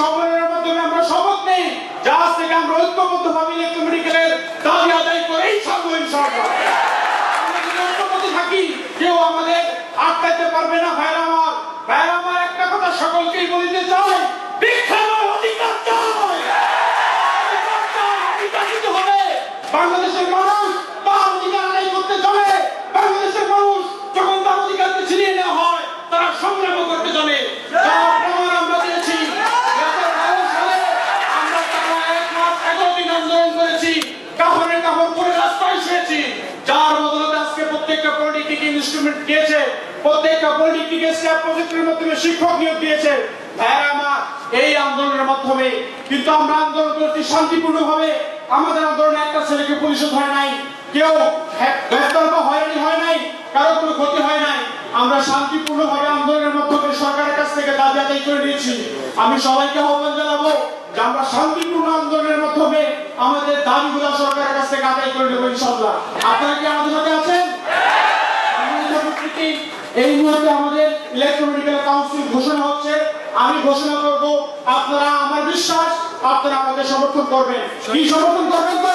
সম্মেলনের মাধ্যমে আমরা শপথ নেই। যা থেকে আমরা ঐক্যবদ্ধ ভাবে ইলেকট্রিক মেডিকেলের দাবি আদায় করেই থাকব ইনশাআল্লাহ। ঐক্যবদ্ধ থাকি, কেউ আমাদের আটকাইতে পারবে না, ভাইরা আমার। ভাইরা আমার, একটা কথা সকলকেই বলিতে চাই বিখ্যাত অধিকার চাই। বাংলাদেশের মানুষ পলিটিক ইনস্ট্রুমেন্ট দিয়েছে প্রত্যেকটা স্টাফ প্রজেক্টের মাধ্যমে শিক্ষক নিয়োগ দিয়েছে। ভাইরা আমার এই আন্দোলনের মাধ্যমে। কিন্তু আমরা আন্দোলন করছি আমাদের আন্দোলনে একটা ছেলেকে ধরে নাই। কেউ হ্যাঁ, হয় নাই কারও কোনো ক্ষতি হয় নাই। আমরা আন্দোলনের মাধ্যমে সরকারের কাছ থেকে দাবি আদায় করে নিয়েছি। আমি সবাইকে আহ্বান জানাব যে আমরা শান্তিপূর্ণ আন্দোলনের মাধ্যমে আমাদের দাবিগুলো সরকারের কাছ থেকে আদায় করে নেব ইনশাল্লাহ আপনারা কি আমাদের সাথে আছেন? এই মুহূর্তে আমাদের ইলেকট্রোমেডিক্যাল কাউন্সিল ঘোষণা হচ্ছে। আমি ঘোষণা করব, আপনারা আমার বিশ্বাস, আপনারা আমাকে সমর্থন করবেন। কি সমর্থন করবেন তো?